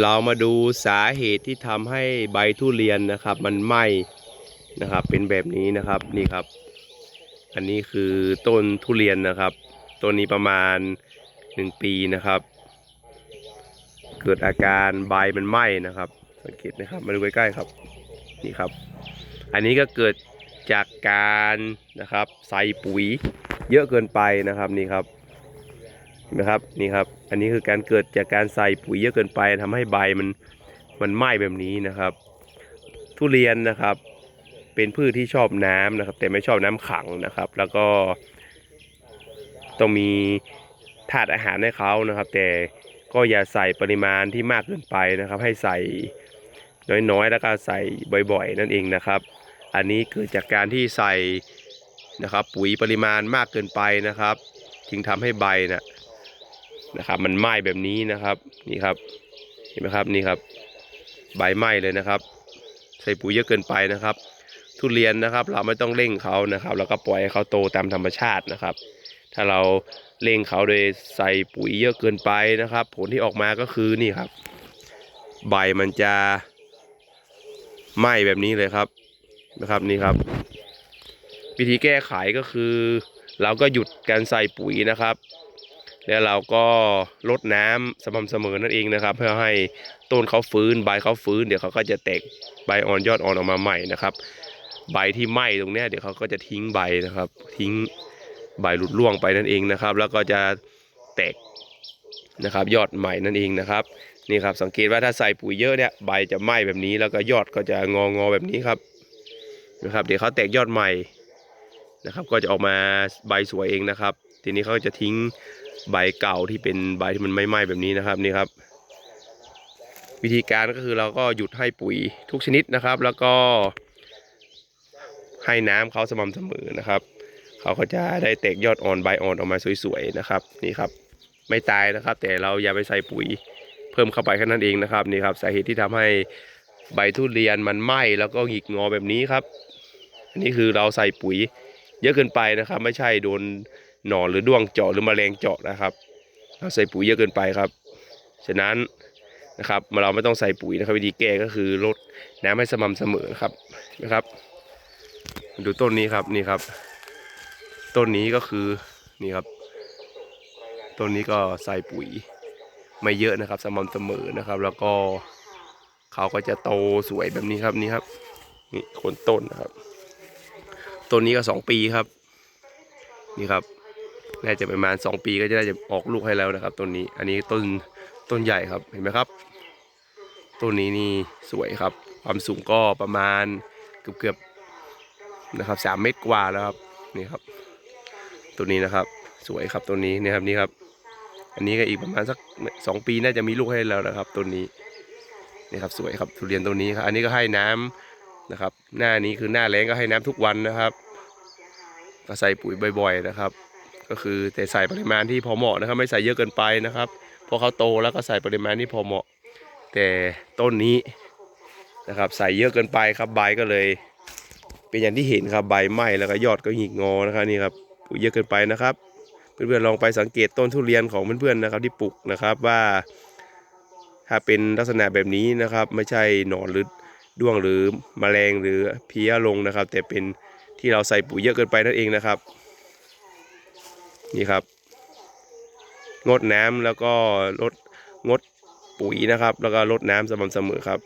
เรามาดูสาเหตุที่ทำให้ใบทุเรียนนะครับ มันไหม้นะครับ เป็นแบบนี้นะครับนี่ครับ อันนี้คือต้นทุเรียนนะครับต้นนี้ประมาณ 1 ปีนะครับ เกิดอาการใบมันไหม้นะครับ สังเกตนะครับมาดูใกล้ๆครับนี่ครับ อันนี้ก็เกิดจากการนะครับ ใส่ปุ๋ยเยอะเกินไปนะครับนี่ครับ นไหมครับนี่ครับ อันนี้คือการเกิดจากการใส่ปุ๋ยเยอะเกินไปทำให้ใบมันมันไหม้แบบนี้นะครับ ทุเรียนนะครับ เป็นพืชที่ชอบน้ำนะครับ แต่ไม่ชอบน้ำขังนะครับ แล้วก็ต้องมีธาตุอาหารให้เขานะครับ แต่ก็อย่าใส่ปริมาณที่มากเกินไปนะครับ ให้ใส่น้อยๆ แล้วก็ใส่บ่อยๆ นั่นเองนะครับ อันนี้เกิดจากการที่ใส่นะครับ ปุ๋ยปริมาณมากเกินไปนะครับจึงทำให้ใบนะ นะครับ มันไหม้แบบนี้นะครับนี่ครับเห็นไหมครับนี่ครับ ใบไหม้เลยนะครับ ใส่ปุ๋ยเยอะเกินไปนะครับ ทุเรียนนะครับ เราไม่ต้องเร่งเขานะครับแล้วก็ปล่อยให้เขาโตตามธรรมชาตินะครับ ถ้าเราเร่งเขาโดยใส่ปุ๋ยเยอะเกินไปนะครับ ผลที่ออกมาก็คือนี่ครับ ใบมันจะไหม้แบบนี้เลยครับนะครับนี่ครับ วิธีแก้ไขก็คือ เราก็หยุดการใส่ปุ๋ยนะครับ แล้วเราก็ลดน้ำสม่ำเสมอนั่นเองนะครับ เพื่อให้ต้นเขาฟื้นใบเขาฟื้น เดี๋ยวเขาก็จะแตกใบอ่อนยอดอ่อนออกมาใหม่นะครับ ใบที่ไหม้ตรงเนี้ยเดี๋ยวเขาก็จะทิ้งใบนะครับ ทิ้งใบหลุดร่วงไปนั่นเองนะครับ แล้วก็จะแตกนะครับยอดใหม่นั่นเองนะครับนี่ครับสังเกตว่าถ้าใส่ปุ๋ยเยอะเนี่ยใบจะไหม้แบบนี้แล้วก็ยอดก็จะงองอแบบนี้ครับนะครับเดี๋ยวเขาแตกยอดใหม่นะครับ ก็จะออกมาใบสวยเองนะครับ ทีนี้เขาจะทิ้ง ใบเก่าที่เป็นใบที่มันไม่ไหม้แบบนี้นะครับนี่ครับ วิธีการก็คือเราก็หยุดให้ปุ๋ยทุกชนิดนะครับ แล้วก็ ให้น้ำเขาสม่ำเสมอนะครับเขาก็จะได้แตกยอดอ่อนใบอ่อนออกมาสวยๆนะครับนี่ครับ ไม่ตายนะครับ แต่เราอย่าไปใส่ปุ๋ยเพิ่มเข้าไปแค่นั้นเองนะครับนี่ครับสาเหตุที่ทำให้ใบทุเรียนมันไหม้แล้วก็หงิกงอแบบนี้ครับอันนี้คือเราใส่ปุ๋ยเยอะเกินไปนะครับ ไม่ใช่โดน หนอนหรือด้วงเจาะหรือแมลงเจาะนะครับ เราใส่ปุ๋ยเยอะเกินไปครับ ฉะนั้นนะครับเราไม่ต้องใส่ปุ๋ยนะครับวิธีแก้ก็คือลดน้ำให้สม่ำเสมอครับนะครับ ดูต้นนี้ครับนี่ครับ ต้นนี้ก็คือนี่ครับ ต้นนี้ก็ใส่ปุ๋ยไม่เยอะนะครับ สม่ำเสมอนะครับ แล้วก็เขาก็จะโตสวยแบบนี้ครับนี่ครับนี่โคนต้นนะครับ ต้นนี้ก็สองปีครับ นี่ครับ น่าจะประมาณสองปีก็จะได้จะออกลูกให้แล้วนะครับต้นนี้ อันนี้ต้นต้นใหญ่ครับเห็นไหมครับต้นนี้นี่สวยครับ ความสูงก็ประมาณเกือบเกือบๆนะครับสามเมตรกว่าแล้วครับนี่ครับตัวนี้นะครับ สวยครับตัวนี้นะครับนี่ครับ อันนี้ก็อีกประมาณสักสองปีน่าจะมีลูกให้แล้วนะครับต้นนี้นี่ครับสวยครับทุเรียนตัวนี้ครับอันนี้ก็ให้น้ำนะครับ หน้านี้คือหน้าแรงก็ให้น้ำทุกวันนะครับก็ใส่ปุ๋ยบ่อย ๆ นะครับ ก็คือแต่ใส่ปริมาณที่พอเหมาะนะครับ ไม่ใส่เยอะเกินไปนะครับพอเขาโตแล้วก็ใส่ปริมาณที่พอเหมาะ แต่ต้นนี้นะครับ ใส่เยอะเกินไปครับใบก็เลย เป็นอย่างที่เห็นครับใบไหม้แล้วก็ยอดก็หงิกงอนะครับนี่ครับปุ๋ยเยอะเกินไปนะครับเพื่อนๆลองไปสังเกตต้นทุเรียนของเพื่อนๆนะครับที่ปลูกนะครับว่า ถ้าเป็นลักษณะแบบนี้นะครับ ไม่ใช่หนอนหรือด้วงหรือแมลงหรือเพี้ยลงนะครับ แต่เป็นที่เราใส่ปุ๋ยเยอะเกินไปนั่นเองนะครับ นี่ครับ งดน้ำแล้วก็ลดงดปุ๋ยนะครับ แล้วก็ลดน้ำสม่ำเสมอครับ